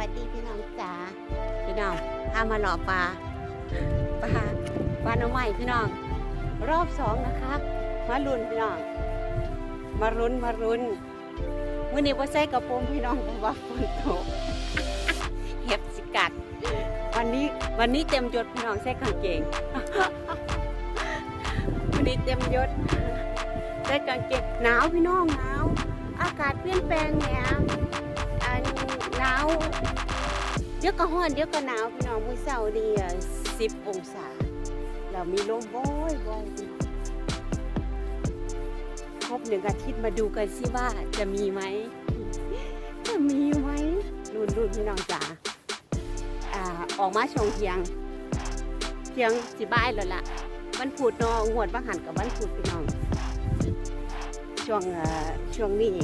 วัสดีพี่น้องจ๋าพี่น้องพามาหล่อปลาปลาปลาหน้ำใหม่พี่น้อง รอบสองนะคะมารุนพี่น้อง มารุนมารุนมื่อนี้ว่าใส่กระโปรงพี่น้องเพราะว่าฝนตกเห็บสิกัด วันนี้วันนี้เต็มยศพี่น้องใส่กางเกงวันนี้เต็มยศใส่กางเกงหนาวพี่น้องหนาวอากาศเปลี่ยนแปลงเนี่ยอัน หนาวเดี๋ยวก็ร้อนเดี๋ยวก็หนาวพี่น้องมื้อเช้านี่สิบองศาเรามีลมบ่อยบ่อยพี่น้องครบหนึ่งอาทิตย์มาดูกันสิว่าจะมีไหมจะมีไหมรุ่นรุ่นพี่น้องจ๋าอ่าออกมาชงเทียงเทียงสิบ้ายแล้วล่ะวันพุธเนาะงวดบังหันกับวันพุธพี่น้องช่วงเอ่อช่วงนี้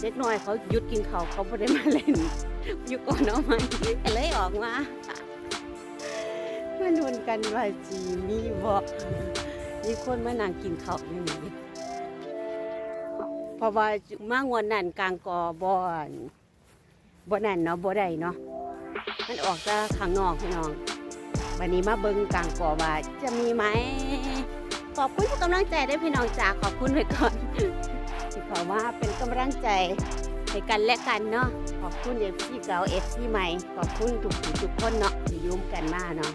เด็กน้อยเขาหยุดกินเขาเขาไม่ได้มาเล่นอยู่ก่อนเอาไหมก็เลยออกมามาลุนกันว่าจีมีบอกมีคนมานั่งกินเขาอยู่นี่เพราะว่ามางวนนั่นกลางกอบอนบ่นั่นเนาะบ่ได้เนาะมันออกจากข้างนอกพี่น้องวันนี้มาเบิ่งกลางกอว่าจะมีไหมขอบคุณทุกกำลังใจได้พี่น้องจ๋าขอบคุณไว้ก่อน ขอว่าเป็นกำลังใจให้กันและกันเนาะขอบคุณเอฟซีเก่าเอฟซีใหม่ขอบคุณทุกผู้ทุกคนเนาะที่ยุ่มกันมาเนาะ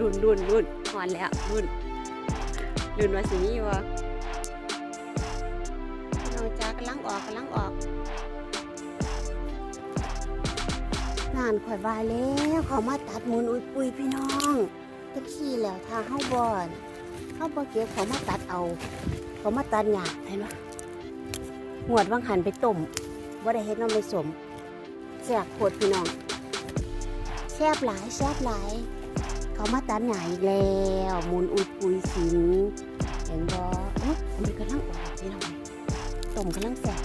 รุ่นรุ่นรุ่นหอนแล้วรุ่นรุ่นว่าสิมีวะน้องจ๋ากำลังออกกำลังออกนานข่อยบายแล้วเขามาตัดมูลอุ้ยปุยพี่น้องจังซี่แล้วถ้าเฮาบ่อน เฮาบ่เก็บเขามาตัดเอา เขามาตัดหญ้าเห็นบ่หวดวังหันไปต้มบ่าได้เฮ็ดน้ำไม่สมแซ่บโคตรพี่น้องแซบหลายแซบหลายเขามาตัดหญ้าอีกแล้วมูลอุยปุยสินเห็นบ่เอ้อมันกำลังออกพี่น้องต้มกำลังแซ่บ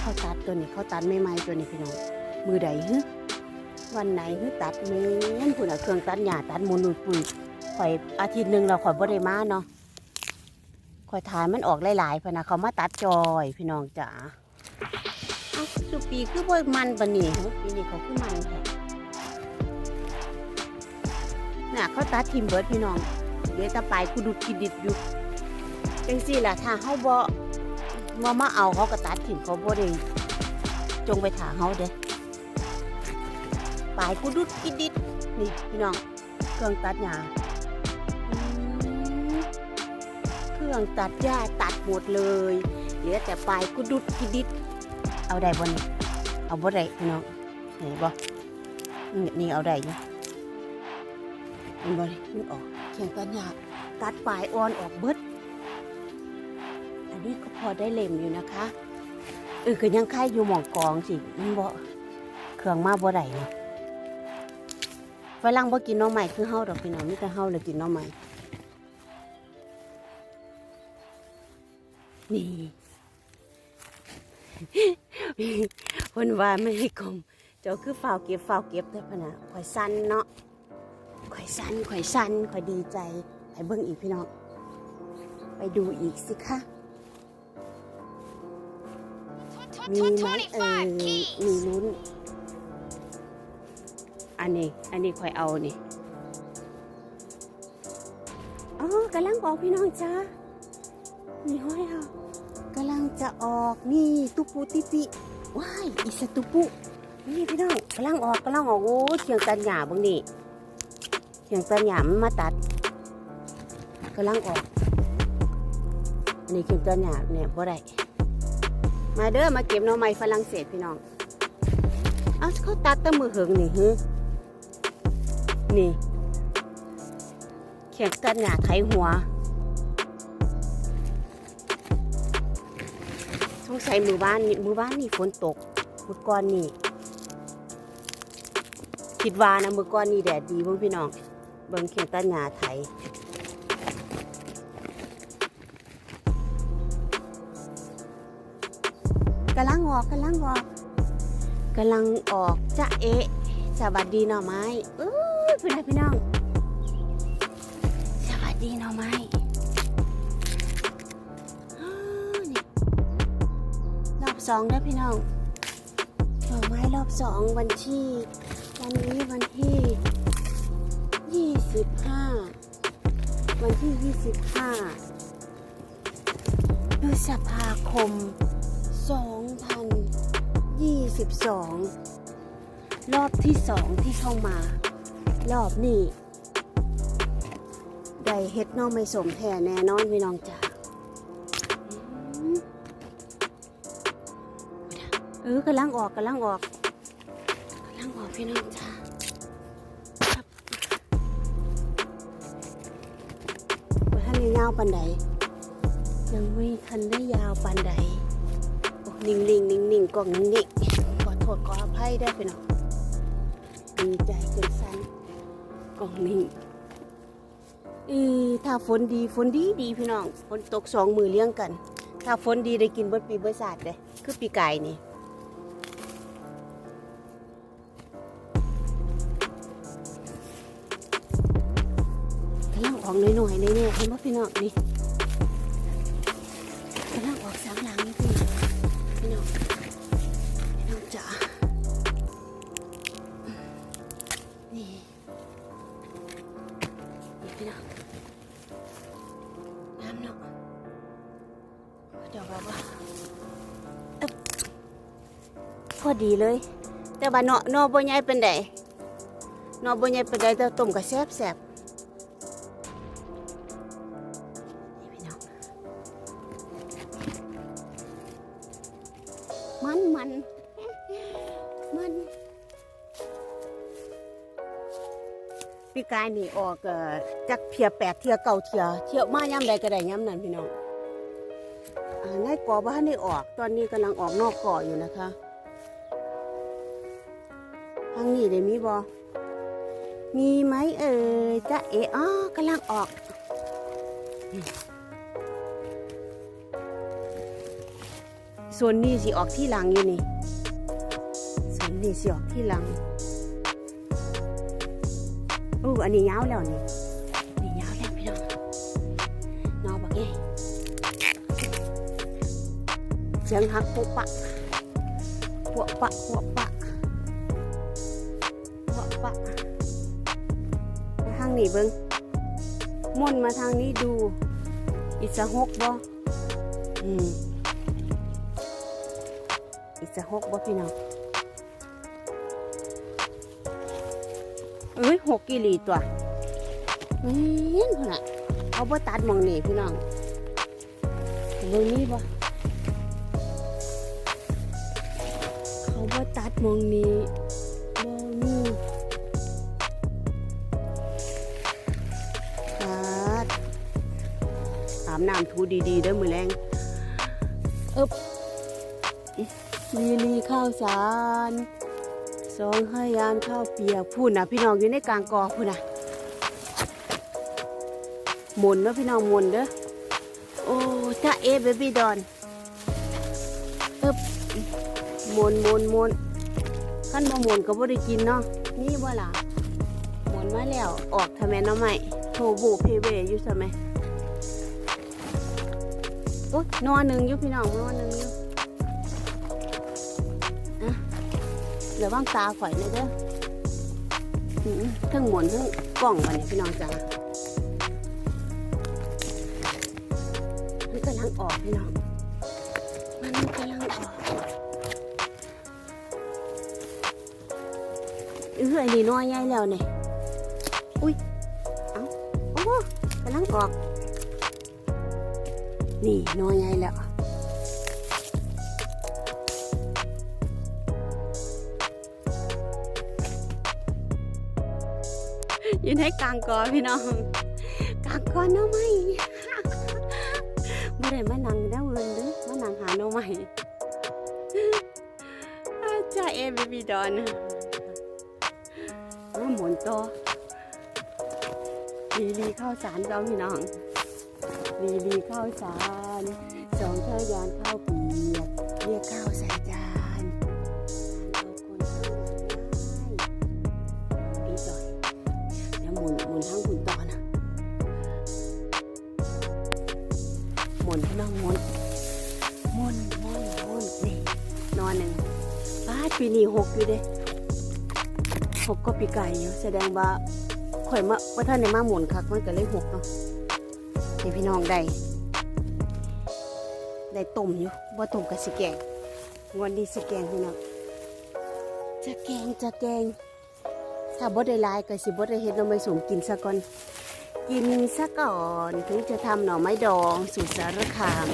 เขาตัดตัวนี้เขาตัดใหม่ตัวนี้พี่น้องมือใดฮึ วันไหนฮึตัดเมนคุณเอาเครื่องตัดหญ้าตัดมูลอุยปุยข่อยอาทิตย์หนึ่งเราข่อยบ่ได้มาเนาะข่อยทานมันออกหลายๆพะนะเขามาตัดจอยพี่น้องจ๋าเอ้าสุปีคือบ่มันปานนี้ฮะปีนี้เขาคือมันแท้น่ะเขาตัดทิมเบิดพี่น้องเดี๋ยวแตะปลายกูดุดกินดิดอยู่จังซี่ล่ะถ้าเฮาบ่มามาเอาเขาก็ตัดทิมเขาบ่ได้จงไปถาเฮาเด้ ปลายกูดุดกิดดิดนี่พี่น้องเครื่องตัดหญ้าอืมเครื่องตัดหญ้าตัดหมดเลยเหลือแต่ปลายกูดุดกิดดิดเอาได้บ่นี่เอาบ่ได้พี่น้องเห็นบ่นี่นี่เอาได้อยู่เห็นบ่มันออกเครื่องตัดหญ้าตัดปลายอ่อนออกเบิดอันนี้ก็พอได้เล่มอยู่นะคะเออก็ยังไข่อยู่หมองกองสิมันบ่เครื่องมาบ่ได้เนาะ ฝรั่งบ่กินหน้องใหม่คือเฮาดอกพี่น้องมีแต่เฮาเลยกินหน้องใหม่นี่เพิ่นว่าไม่ให้กลมเจ้าคือฝ้าวเก็บฝ้าวเก็บแต่พะนะข่อยสั่นเนาะข่อยสั่นข่อยสั่นข่อยดีใจไปเบิ่งอีกพี่น้องไปดูอีกสิคะมีไหมเออมีลุ้น อันนี้ อันนี้ค่อยเอานี่อ๋อกำลังออกพี่น้องจ้ามีห้อยค่ะกำลังจะออกนี่ตุปูติปิว้ายอีสตุปุนี่พี่น้องกำลังออกกำลังออกโอ้เขียงตันหยาบางนี่เขียงตันหยามันมาตัดกำลังออกอันนี้เขียงตันหยาเนี่ยบ่ได้มาเด้อมาเก็บหน่อไม้ฝรั่งเศสพี่น้องเอาเขาตัดตั้มือเหิงนี่ฮึ นี่เขียนกันหยาไถหัว สงสัยมือบ้านนี่มือบ้านนี่ฝนตกมือก้อนนี่คิดว่านะมือก้อนนี่แดดดีเบิ่งพี่น้อง เบิ่งเขียนกันหยาไถกำลังออกกำลังออกกำลังออกจะเอะสวัสดีหน่อไม้เอ้ย พี่น้องพี่น้อง สวัสดีหน่อไม้อ้าองได้พี่น้องดอกไม้รอบสองวันที่วันนี้วันที่ยี่สิบห้าวันที่ยี่สิบห้าพฤษภาคมสองพันยี่สิบสองรอบที่สองที่เข้ามา รอบนี้ได้เฮ็ดหน้องไม่สมแท้แน่นอนพี่น้องจ้าอืมเออกำลังออกกำลังออกกำลังออกพี่น้องจ้าครับว่าท่านได้ยาวปันใดยังไม่ทันได้ยาวปันใดโอ้นิ่งนิ่งนิ่งนิ่งกล่องนิ่งนิ่งขอโทษขออภัยได้วยพี่น้องดีใจจนสั้น กล่องนี้เออถ้าฝนดีฝนดีดีพี่น้องฝนตกสองมือเลี้ยงกัน ถ้าฝนดีได้กินเบิดปีเบิดศาสตร์เลยคือปีไก่นี่กำลังออกหน่อยๆในเนี่ยเห็นไหมพี่น้องนี่กำลังออกสามหลังนี่พี่น้องพี่น้องพี่น้องจ๋านี่ พี่น้องน้ำเนาะเดี๋ยวแบบว่าพอดีเลย แต่บ่าเนาะเนาะบ่ใหญ่เป็นไดเนาะบ่ใหญ่เป็นไดแต่ต้มก็แซ่บแซ่บายนี่ออกจากเทียแปดเทียเก่าเทียเที่ยวมาย่ำใดก็ได้ย่ำนั้นพี่น้องอ่าในกอบ้านได้ออก ตอนนี้กำลังออกนอกก่ออยู่นะคะทางนี้ได้มีบอมีไหมเอ่ยจะเอะอ๋อกำลังออกส่วนนี้สิออกที่หลังอยู่นี่ส่วนนี้สิออกที่หลัง อู้อันนี้ยาวแล้วนี่นี่ยาวแล้วพี่น้องนอบอกไงเสียงหักปุ๊บปะปวปะปวปะปวปะไปทางนี้เบิ้งม่วนมาทางนี้ดู อิสะหกบ่อืมอิสะหกบ่พี่น้อง อ้ยหกกิลีตัวแม่นพุ่นน่ะเอาบ่ตัดหมองนี่พี่น้องเบิ่งนี่บ่เขาบ่ตัดหมองนี้บ่มีตัดอาบน้ำทูดีๆเด้อมื้อแรงเอ๊บลีลีข้าวสาร สองให้ยานข้าวเปียกพูดนะพี่น้องอยู่ในกลางกอพูดนะหมุนเนอะพี่น้องหมุนเด้อโอ้ถ้าเอเบบี้ดอนเอ๊บหมุนหมุนหมุนขั้นมาหมุนก็บ่ได้กินเนาะนี่บ่ล่ะหมุนมาแล้วออกทำไมเนาะใหม่โทบูเพเวอยู่ใช่ไหมโอ้ยนอนหนึ่งอยู่พี่น้องนอนหนึ่งอยู่ เดี๋ยวว่างตาข่อยเลยเด้อทั้งหมุนทั้งกล่องวันนี้พี่น้องจ๋ามันกำลังออกพี่น้อง มันกำลังออกเอ้ยอันนี้น้อยใหญ่แล้วเนี่ยอุ้ย เอาโอ้กำลังออก นี่น้อยใหญ่แล้ว ในกลางกอพี่น้องกลางกอน้อไม้ไม่ได้มานั่งได้เวินเด้อมานั่งหาน้อไม้จ้าเอเบบีดอนมาหมุนตัวลีลีข้าวสารเราพี่น้องลีลีข้าวสารสองเท่ายานข้าวเปียกเรียกข้าวใส่จาน นี้หกอยู่เด้หกก็ปีไก่อยู่แสดงว่าข่อยมาว่าท่านในมาหมุนคักมันก็เลยหกเนาะนี่พี่น้องได้ได้ต้มอยู่บ่ต้มกับสิแกงวันนี้สิแกงพี่น้องจะแกงจะแกง ถ้าบ่ได้ลายก็สิบ่ได้เฮ็ดหน่อไม้สมกินซะก่อน กินซะก่อนถึงจะทำหน่อไม้ดองสูตรสารคาม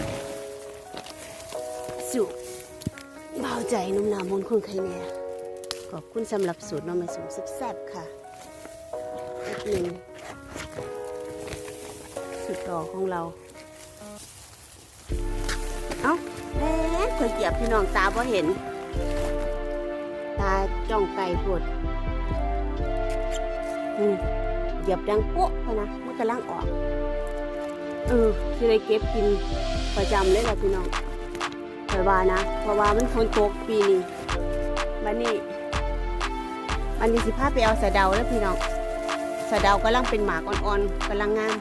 ใจนุ่มนามนคุณใครเนี่ยขอบคุณสำหรับสูตรน้องไม้สูงแซ่บๆค่ะอดมินสุดต่อของเรา เอ้าแหม่เคยเหยียบพี่น้องตาพอเห็น ตาจ้องไก่ปวดอืมเหยียบดังโป๊ะพะนะ มันกำลังออก เออที่ได้เก็บกินประจำเลยล่ะพี่น้อง คอยว่านะเพราะว่ามันฝนตกปีนี้บันนี้บันนี้สิพาไปเอาสะเดาแล้วพี่น้องสะเดากำลังเป็นหมากอ่อนๆกำลังงาม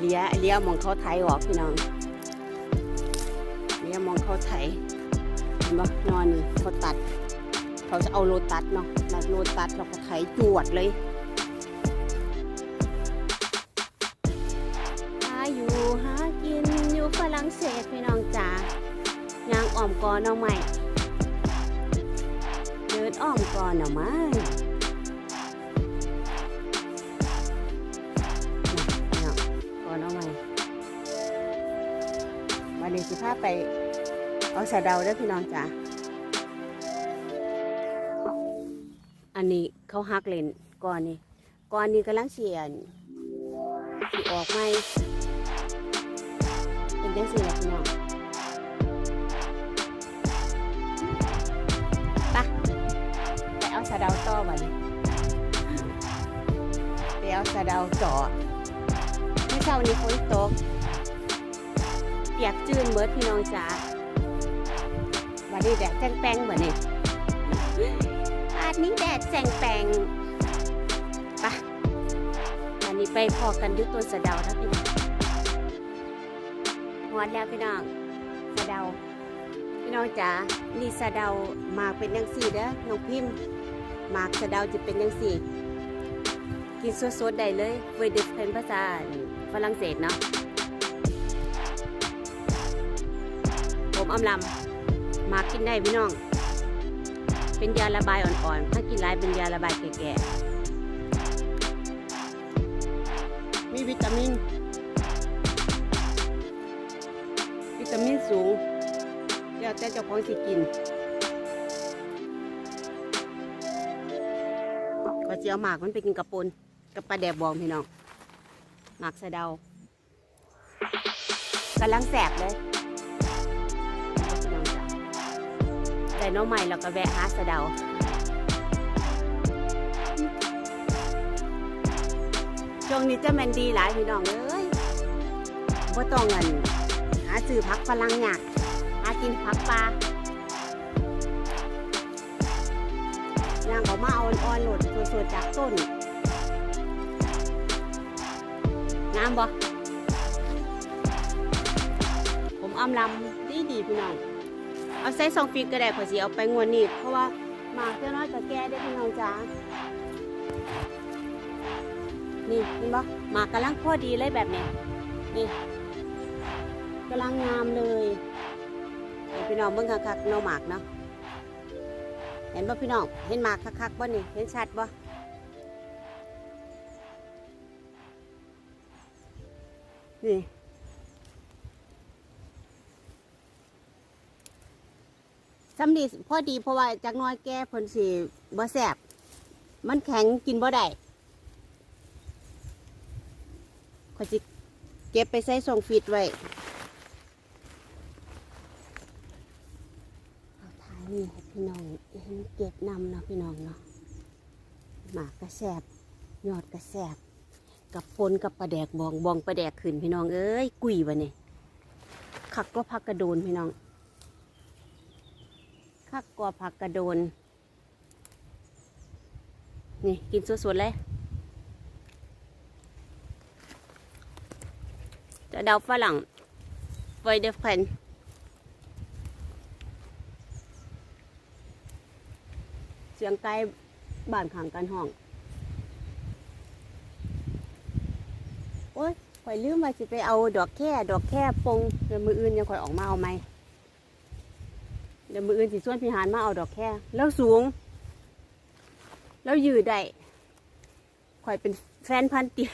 เลี้ยเลี้ยมองเขาไทยออกพี่น้องเลี้ยมองเขาไทยเห็นปะนอนนี่เขาตัด เขาจะเอาโลตัสเนาะมาโลตัสเราก็ไถจวดเลย อยู่ฝรั่งเศสพี่น้องจ๋ายางอ้อมกอนเอาใหม่เดินอ้อมกอนเอาไม้พี่น้องกอนเอาใหม่มาเดี๋ยวสิพาไปเอาสะเดาเด้พี่น้องจ๋าอันนี้เขาฮักเลนก่อนนี่ก่อนนี้กำลังเสียนออกไหม จังสี่แหละพี่น้องไปไปเอาสะเดาต่อบัดนี้ไปเอาสะเดาจ่อเมื่อเช้านี้ฝนตก เปียกจืนเมิดพี่น้องจ๋าวันนี้แดดแจ้งแป้งเหมือนนี่อาดนี้แดดแจ้งแป้งไปวันนี้ไปพอกันยุตัวสะเดานะพี่น้อง อดแล้วพี่น้องสะเดา พี่น้องจ๋านี่สะเดาหมากเป็นยังสี่เด้อน้องพิมพ์หมากสะเดาจะเป็นยังสี่ กินสดๆได้เลยเวด็ดเป็นภาษาฝรั่งเศสเนาะผมอำลำหมากกินได้พี่น้อง เป็นยาระบายอ่อนๆถ้ากินหลายเป็นยาระบายแก่ๆมีวิตามิน มินสูงแล้วแต่เจ้าของสิกินก็จะเอาหมากมันไปกินกับปนกับปลาแดบบองพี่น้องหมากสะเดากำลังแสบเลยแต่น้องใหม่เราก็แวะหาสะเดาช่วงนี้จะแมนดีหลายพี่น้องเอ้ยว่าต้องเงิน หาซื้อพักฝรั่งหยักหากินพักปลาย่างเขามาเอาอ่อนๆหลดสดๆจากต้นงามบ่ผมอำลำดีดีพี่น้อง เอาใส่ซองฟิกก็ได้ขอสิเอาไปงวนนี่เพราะว่าหมากเจ้าน้อยกับแก่ได้พี่น้องจ้านี่เห็นปะหมากกำลังพอดีเลยแบบนี้นี่ กำลังงามเลยพี่น้องเบิ่งคักๆเนาหมากเนาะเห็นปะพี่น้องเห็นหมากคักๆบ่นี่เห็นชัดบ่นี่สำนีพอดีเพราะว่าจากน้อยแก่เพิ่นสิบ่แสบมันแข็งกินบ่ได้ขอจิเก็บไปใส่ส่งฟิตไว้เอาท้าย นี่พี่น้องเห็นเก็บนำเนาะพี่น้องเนาะหมากกระแสบยอดกระแสบกับปนกับปลาแดกบองบองปลาแดกขึ้นพี่น้องเอ้ยกุยวะเนี่ยคักก็พักกระโดนพี่น้องคักก็พักกระโดน นี่กินสดๆเลยจะเดาฝรั่ง for the friend เสียงไกลบ้านข้างกันห้อง โอ้ยข่อยลืมว่าสิไปเอาดอกแค่ ดอกแค่ปงเดี๋ยวมืออื่นยังข่อยออกมาเอาไหมเดี๋ยวมืออื่นสิส่วนพี่หานมาเอาดอกแค่ แล้วสูง แล้วยืดได้ข่อยเป็นแฟนพันเตีย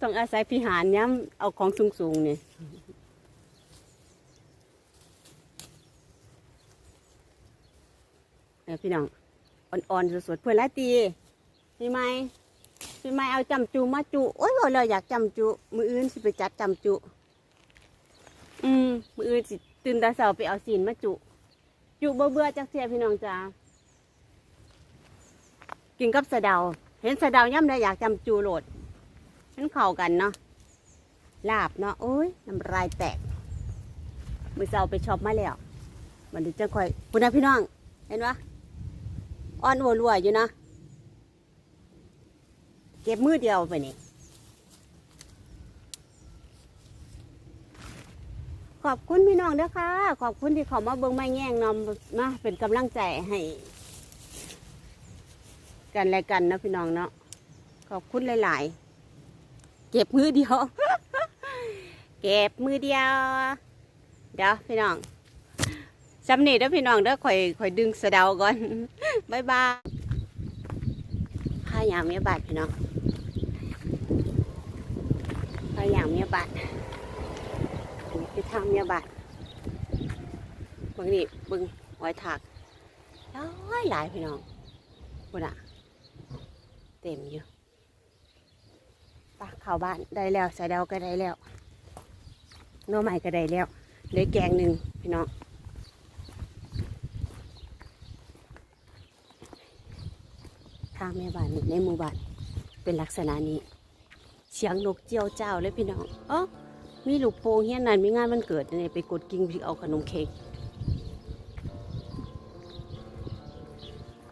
ต้องอาศัยพี่หานย้ำเอาของสูงๆนี่เนี่ย พี่น้องอ่อนๆสดๆเพื่อนละตีพี่ไม้พี่ไม้เอาจำจูมาจุโอ้ยเราอยากจำจุ มืออื่นสิไปจัดจำจุ อืมมืออื่นสิตื่นตาเสาไปเอาศีลมาจุ จุเบื่อเบื่อจักเสียพี่น้องจ้ากินกับสะเดา เห็นสะเดาย่ำได้อยากจำจูโหลดมันเข้ากันเนาะลาบเนาะโอ้ยน้ำลายแตกมือเสาไปช็อปมาแล้วมันดูจะค่อยปุณนะพี่น้อง เห็นปะ อ่อนวัวรัวอยู่นะ เก็บมือเดียวไปนี่ขอบคุณพี่น้องเด้อค่ะขอบคุณที่เขามาเบิ่งไม้แง่งนำมาเป็นกำลังใจให้ กันและกันนะพี่น้องเนาะขอบคุณหลายๆ เก็บมือเดียว เก็บมือเดียว เดี๋ยวพี่น้องจำนี่เด้อพี่น้องเด้อข่อยข่อยดึงสะเดาก่อน บายบายข้ายางเมียบาทพี่น้องข้ายางเมียบาทไปทางเมียบาทบิ่งนี่บิ่งหอยถักหลายหลายพี่น้องบุญอะเต็มอยู่ปะเข้าบ้านได้แล้วใส่ดาวก็ได้แล้วน้อใหม่ก็ได้แล้วเลือแกงหนึ่งพี่น้อง ทางแม่บ้านในหมู่บ้านเป็นลักษณะนี้ เสียงนกเจียวเจ้าเลยพี่น้องเอ๋อมีลูกโป่งเฮียนนั่นมีงานมันเกิดเนี่ยไปกดกิ่งพี่เอาขนมเค้ก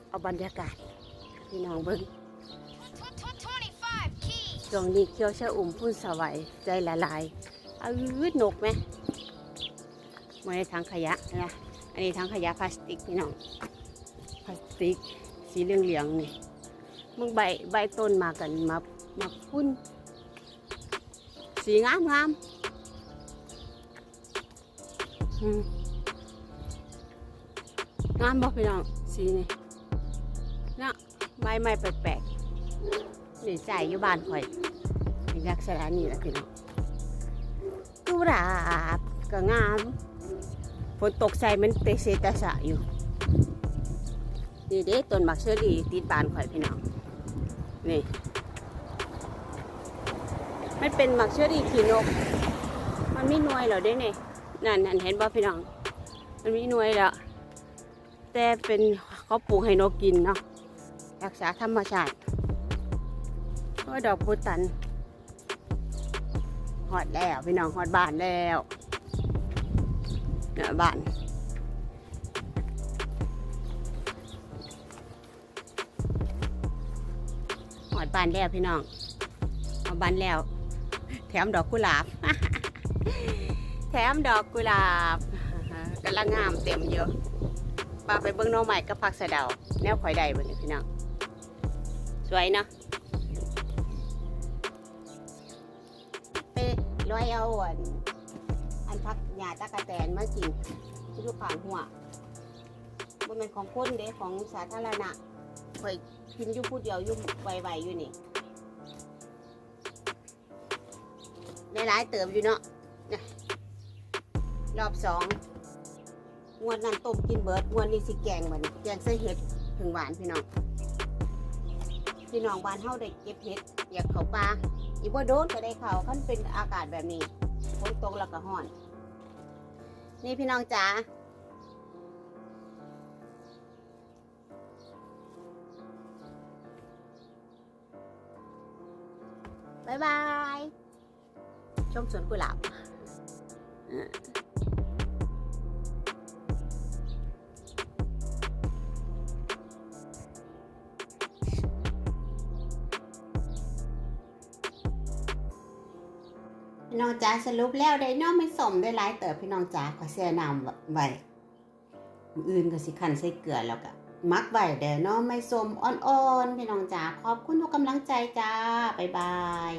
เอาบรรยากาศพี่น้องเบิ้งช่วงนี้เคี้ยวชะอุ่มพุ่นสวัยใจละลายเอาอืดนกไหมมาในถังขยะนะอันนี้ถังขยะพลาสติกพี่น้องพลาสติกสีเหลืองเหลืองๆนี่ มึงใบใบต้นมากันมามาพุ่นสีงามงามงามบอกพี่น้องสีนี่นะใบไม้แปลกๆนี่ใส่อยู่บ้านข่อยเป็นลักษณะนี้แหละพี่น้องตุราบก็งามฝนตกใส่มันเตเซตะสะอยู่นี่เด้ต้นมักเชอรี่ติดบานข่อยพี่น้องนี่มัน เป็นหมักเชอรี่ขี่นก มันไม่นวยเหรอเด้เนี่ยนั่นนั่นเห็นบ่พี่น้อง มันไม่นวยแล้ว แต่เป็นเขาปลูกให้นกกินเนาะ รักษาธรรมชาติก็ดอกพุตันหอดแล้วพี่น้องหอดบานแล้วเนี่ยบานหอดบานแล้วพี่น้องหอดบานแล้ว แถมดอกกุหลาบ แถมดอกกุหลาบกำลังงามเต็มเยอะปาไปเบิ้งน้องใหม่กับผักสะเดา แนวข่อยใดบนนี้พี่น้อง สวยเนาะไปร้อยเอาอันอันพักหญ้าตะกะแตนมากินที่ลูกขางหัวบ่แมันเป็นของคนเด้ของสาธารณะข่อยกินอยู่ผู้เดียวอยู่ไวๆอยู่นี่ หลายๆเติมอยู่เนาะนะรอบสองงวดนั้นต้มกินเบิร์ดงวดนี้สิแกงบัดนแกงใส่เห็ดถึงหวานพี่น้อง พี่น้องบ้านเฮาได้เก็บเห็ดอยากเขาป่าอีบ่โดนก็ได้เขาคันเป็นอากาศแบบนี้ฝนตกแล้วก็ห้อน นี่พี่น้องจ๋าบายบาย ชมสวนกุหลาบอะพี่น้องจ๋าสรุปแล้วได้น้องไม่สมได้หลายเติบพี่น้องจ๋าขอแช่น้ำไว้อื่นก็สิคันใส่เกลือแล้วก็มักไว้เด้อเน้องไม่สมอ่อนๆพี่น้องจ๋าขอบคุณทุกกำลังใจจ้าบ๊ายบาย